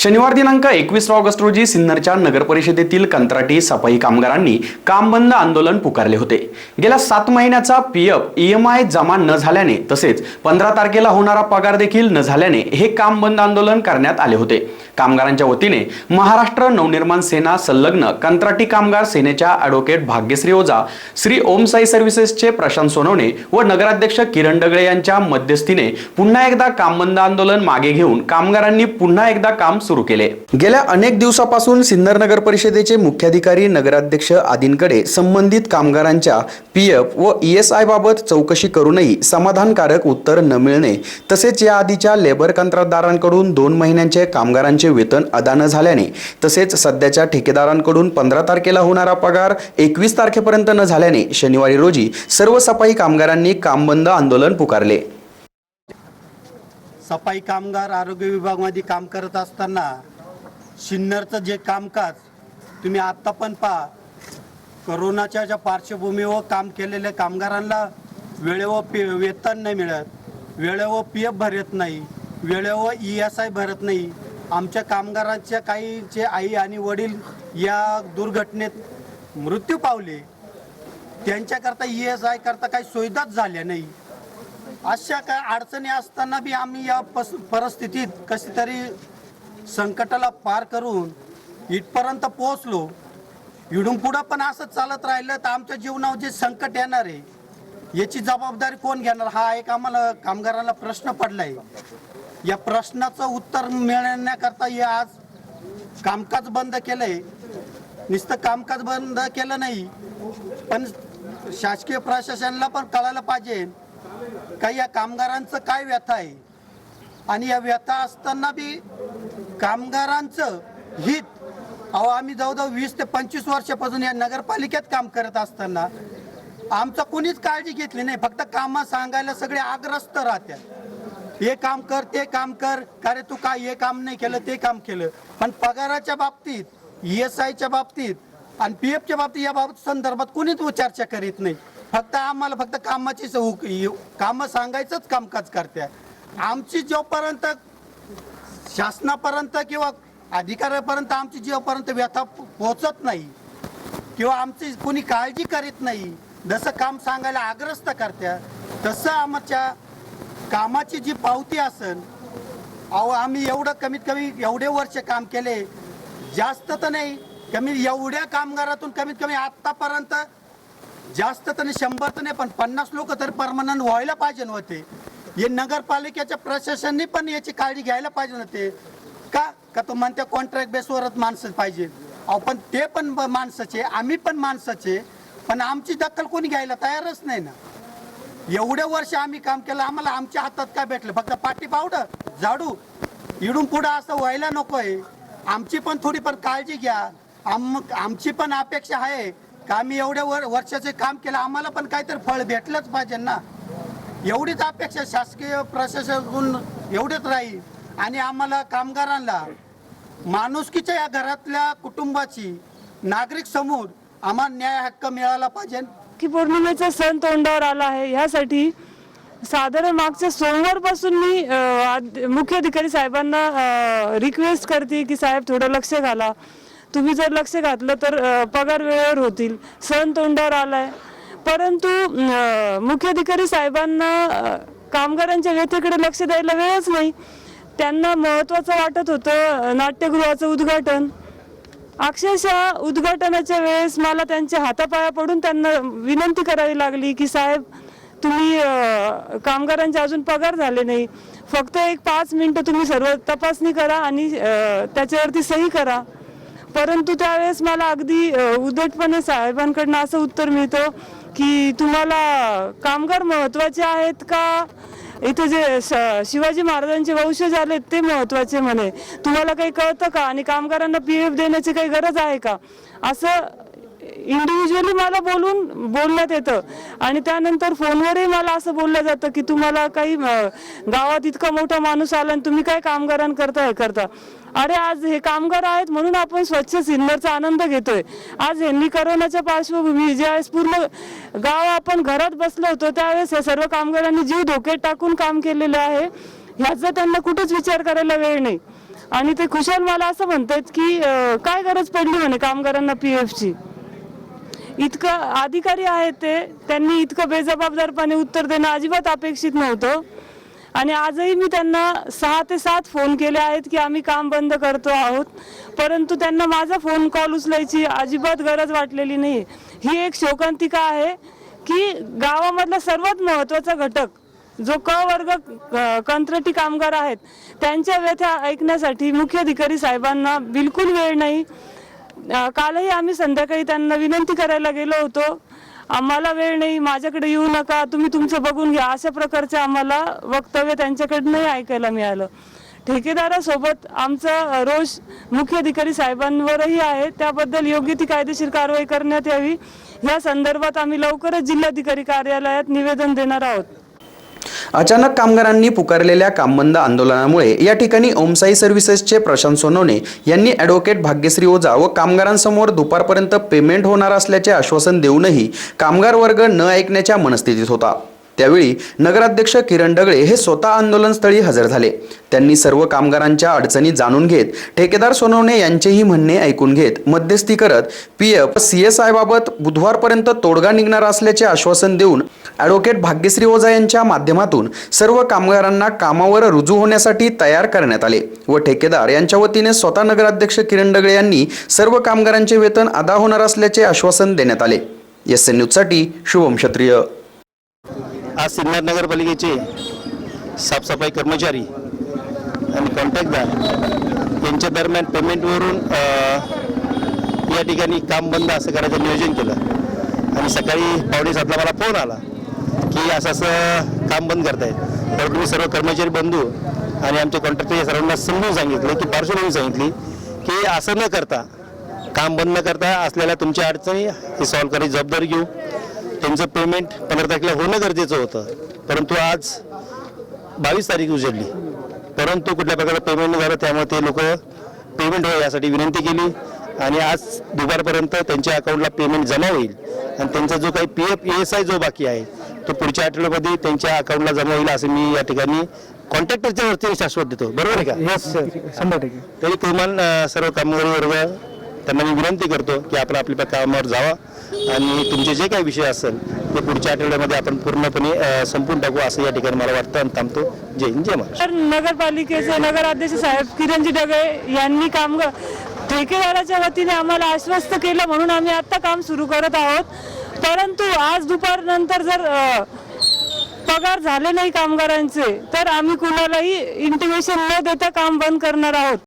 शनिवार दिनांक एकवीस ऑगस्ट रोजी सिन्नरच्या नगरपरिषदेतील कंत्राटी सफाई कामगारांनी काम बंद आंदोलन पुकारले होते. गेल्या सात महिन्याचा पी एफ ईएमआय जमा न झाल्याने तसेच पंधरा तारखेला होणारा पगार देखील न झाल्याने हे काम बंद आंदोलन करण्यात आले होते. कामगारांच्या वतीने महाराष्ट्र नवनिर्माण सेना संलग्न कंत्राटी कामगार सेनेच्या ॲडव्होकेट भाग्यश्री ओझा श्री ओम साई सर्व्हिसेसचे प्रशांत सोनवणे व नगराध्यक्ष किरण डगळे यांच्या मध्यस्थीने पुन्हा एकदा काम बंद आंदोलन मागे घेऊन कामगारांनी पुन्हा एकदा काम सुरू केले. गेल्या अनेक दिवसापासून सिन्नर नगर परिषदेचे मुख्याधिकारी नगराध्यक्ष आदींकडे संबंधित कामगारांच्या पी एफ व ई एस आय बाबत चौकशी करूनही समाधानकारक उत्तर न मिळणे तसेच या आधीच्या लेबर कंत्राटदारांकडून दोन महिन्यांचे कामगारांचे वेतन अदा न झाल्याने तसेच सध्याच्या ठेकेदारांकडून पंधरा तारखेला होणारा पगार एकवीस तारखेपर्यंत न झाल्याने शनिवारी रोजी सर्व सफाई कामगारांनी काम बंद आंदोलन पुकारले. सफाई कामगार आरोग्य विभागामध्ये काम करत असताना सिन्नरचं जे कामकाज तुम्ही आत्ता पण पहा. करोनाच्या ज्या पार्श्वभूमीवर काम केलेल्या कामगारांना वेळेवर पे वेतन नाही मिळत वेळेवर पी एफ भरत नाही वेळेवर ई एस आय भरत नाही. आमच्या कामगारांच्या काही जे आई आणि वडील या दुर्घटनेत मृत्यू पावले त्यांच्याकरता ई एस आय करता काही सुविधाच झाल्या नाही. अशा काय अडचणी असताना बी आम्ही या पस परिस्थितीत कशी तरी संकटाला पार करून इथपर्यंत पोहोचलो. इडून पुढं पण असं चालत राहिलं तर आमच्या जीवनावर जे संकट येणार आहे याची जबाबदारी कोण घेणार? हा एक आम्हाला कामगारांना प्रश्न पडलाय. या प्रश्नाचं उत्तर मिळण्याकरता हे आज कामकाज बंद केलंय. नुसतं कामकाज बंद केलं नाही पण शासकीय प्रशासनाला पण कळायला पाहिजे. काही या कामगारांचं काय व्यथा आहे? आणि या व्यथा असताना बी कामगारांचं हित अहो आम्ही जवळजवळ वीस ते पंचवीस वर्षापासून या नगरपालिकेत काम करत असताना आमचं कोणीच काळजी घेतली नाही. फक्त कामं सांगायला सगळे आग्रस्त राहतात. हे काम कर ते काम कर. अरे तू काय हे काम नाही केलं ते काम केलं? पण पगाराच्या बाबतीत ई एस आयच्या बाबतीत आणि पी एफच्या बाबतीत या बाबत संदर्भात कोणीच चर्चा करीत नाही. फक्त आम्हाला फक्त कामाची कामं सांगायचंच कामकाज करते. आमची जोपर्यंत शासनापर्यंत किंवा अधिकाऱ्यापर्यंत आमची जीवापर्यंत व्यथा पोहोचत नाही किंवा आमची कोणी काळजी करीत नाही जसं काम सांगायला आग्रस्त करत्या तसं आमच्या कामाची जी पावती असेल अहो आम्ही एवढं कमीत कमी एवढे वर्ष काम केले जास्त तर नाही कमी एवढ्या कामगारातून कमीत कमी आत्तापर्यंत जास्त तर नाही शंभर तर नाही पण पन्नास लोक तर परमनंट व्हायला पाहिजे होते हे नगरपालिकेच्या प्रशासनाने पण याची काळजी घ्यायला पाहिजे होते का? का तो म्हणते कॉन्ट्रॅक्ट बेसवरच माणसं पाहिजे. अहो पण ते पण माणसाचे आम्ही पण माणसाचे पण आमची दखल कोणी घ्यायला तयारच नाही ना. एवढे वर्ष आम्ही काम केलं आम्हाला आमच्या हातात काय भेटलं? फक्त पाटी पावडर झाडू. इडून पुढं असं व्हायला नको आहे आमची पण थोडी पण काळजी घ्या. आम आमची पण अपेक्षा आहे. आम्ही एवढ्या वर वर्षाचे काम केलं आम्हाला पण काहीतरी फळ भेटलंच पाहिजे ना. एवढीच अपेक्षा शासकीय प्रशासनाकडून एवढेच राहील. आणि आम्हाला कामगारांना माणुसकीच्या या घरातल्या कुटुंबाची नागरिक समोर आम्हाला न्याय हक्क मिळाला पाहिजे. की पौर्णिमेचा सण तोंडावर आला आहे ह्यासाठी साधारण मागच्या सोमवारपासून मी मुख्य अधिकारी साहेबांना रिक्वेस्ट करते की साहेब थोडं लक्ष घाला. तुम्ही जर लक्ष घातलं तर पगार वेळेवर होतील. सण तोंडावर आलाय. परंतु मुख्याधिकारी साहेबांना कामगारांच्या व्यथेकडे लक्ष द्यायला वेळच नाही. त्यांना महत्त्वाचं वाटत होतं नाट्यगृहाचं उद्घाटन. अक्षरशः उद्घाटनाच्या वेळेस मला त्यांच्या हातापाया पडून त्यांना विनंती करावी लागली की साहेब तुम्ही कामगारांचे अजून पगार झाले नाही. फक्त एक पाच मिनटं तुम्ही सर्व तपासणी करा आणि त्याच्यावरती सही करा. परंतु त्यावेळेस मला अगदी उदटपणे साहेबांकडनं असं उत्तर मिळतं की तुम्हाला कामगार महत्त्वाचे आहेत का? इथे जे श- शिवाजी महाराजांचे वंशज आलेत ते महत्त्वाचे म्हणे. तुम्हाला काही कळतं का? आणि कामगारांना पी एफ देण्याची काही गरज आहे का? असं इंडिव्हिज्युअली मला बोलून बोलण्यात येतं. आणि त्यानंतर फोनवरही मला असं बोललं जातं की तुम्हाला काही गावात इतका मोठा माणूस आला आणि तुम्ही काय कामगारांकरता हे करता. अरे आज हे कामगार आहेत म्हणून आपण स्वच्छ सिन्नरचा आनंद घेतोय. आज यांनी करोनाच्या पार्श्वभूमी ज्यावेळेस पूर्ण गाव आपण घरात बसलो होतो त्यावेळेस या सर्व कामगारांनी जीव धोक्यात टाकून काम केलेलं आहे. ह्याचा त्यांना कुठेच विचार करायला वेळ नाही. आणि ते खुशाल मला असं म्हणतात की काय गरज पडली म्हणे कामगारांना पी ची? इतकं अधिकारी आहेत ते त्यांनी इतकं बेजबाबदारपणे उत्तर देणं अजिबात अपेक्षित नव्हतं. आणि आजही मी त्यांना सहा ते सात फोन केले आहेत की आम्ही काम बंद करतो आहोत. परंतु त्यांना माझा फोन कॉल उचलायची अजिबात गरज वाटलेली नाही. ही एक शोकांतिका आहे की गावामधला सर्वात महत्त्वाचा घटक जो क वर्ग कंत्राटी कामगार आहेत त्यांच्या व्यथा ऐकण्यासाठी मुख्याधिकारी साहेबांना बिलकुल वेळ नाही. कालही आम्ही संध्याकाळी त्यांना विनंती करायला गेलो होतो. आम्हाला वेळ नाही माझ्याकडे येऊ नका तुम्ही तुमचं बघून घ्या अशा प्रकारचे आम्हाला वक्तव्य त्यांच्याकडनंही ऐकायला मिळालं. ठेकेदारासोबत आमचा रोष मुख्य अधिकारी साहेबांवरही आहे. त्याबद्दल योग्य ती कायदेशीर कारवाई करण्यात यावी. या संदर्भात आम्ही लवकरच जिल्हाधिकारी कार्यालयात निवेदन देणार आहोत. अचानक कामगारांनी पुकारलेल्या कामबंद आंदोलनामुळे या ठिकाणी ओमसाई सर्व्हिसेसचे प्रशांत सोनवणे यांनी ॲडव्होकेट भाग्यश्री ओझा व कामगारांसमोर दुपारपर्यंत पेमेंट होणार असल्याचे आश्वासन देऊनही कामगार वर्ग न ऐकण्याच्या मनस्थितीत होता. त्यावेळी नगराध्यक्ष किरण डगळे हे स्वतः आंदोलनस्थळी हजर झाले. त्यांनी सर्व कामगारांच्या अडचणी जाणून घेत ठेकेदार सोनवणे यांचेही म्हणणे ऐकून घेत मध्यस्थी करत पी एफ सी एस आयबाबत बुधवारपर्यंत तोडगा निघणार असल्याचे आश्वासन देऊन ॲडव्होकेट भाग्यश्री ओझा यांच्या माध्यमातून सर्व कामगारांना कामावर रुजू होण्यासाठी तयार करण्यात आले व ठेकेदार यांच्या वतीने स्वतः नगराध्यक्ष किरण डगळे यांनी सर्व कामगारांचे वेतन अदा होणार असल्याचे आश्वासन देण्यात आले. एस एन न्यूजसाठी शुभम क्षत्रिय. आज सिन्नर नगरपालिकेचे साफसफाई कर्मचारी आणि कॉन्ट्रॅक्टदार यांच्या दरम्यान पेमेंटवरून या ठिकाणी काम बंद असं करायचं नियोजन केलं. आणि सकाळी पावणे सातला मला फोन आला की असं असं काम बंद करतायत. तर तुम्ही सर्व कर्मचारी बंधू आणि आमच्या कॉन्ट्रॅक्टर सर्वांना समजून सांगितलं की पार्श्वभूमी सांगितली की असं न करता काम बंद न करता असलेल्या तुमच्या अडचणी हे सॉल्व्ह करायची जबाबदारी घेऊ. त्यांचं पेमेंट पंधरा तारखेला होणं गरजेचं होतं. परंतु आज बावीस तारीख उजडली. परंतु कुठल्या प्रकारचं पेमेंट झालं त्यामुळे ते लोक पेमेंट व्हावं यासाठी विनंती केली. आणि आज दुपारपर्यंत त्यांच्या अकाउंटला पेमेंट जमा होईल. आणि त्यांचा जो काही पी एफ एस आय जो बाकी आहे तो पुढच्या आठवड्यामध्ये त्यांच्या अकाउंटला जमा होईल असं मी या ठिकाणी कॉन्ट्रॅक्टरच्या वरती शाश्वत देतो. बरोबर आहे का? येस सर शंभर टक्के. तरी किमान अ, सर्व कामगारी वर्ग त्यांना मी विनंती करतो की आपण आपल्या कामावर जावा आणि तुमचे जे काही विषय असेल ते पुढच्या आठवड्यामध्ये आपण पूर्णपणे संपून टाकू असं या ठिकाणी मला वाटतं आणि थांबतो. जय हिंद जय महाराष्ट्र. तर नगरपालिकेचे नगराध्यक्ष साहेब किरणजी डगळे यांनी काम ठेकेदाराच्या वतीने आम्हाला आश्वस्त केलं म्हणून आम्ही आता काम सुरू करत आहोत. परंतु आज दुपार नंतर जर पगार झाले नाही कामगारांचे तर आम्ही कुणालाही इंटिमेशन न देता काम बंद करणार आहोत.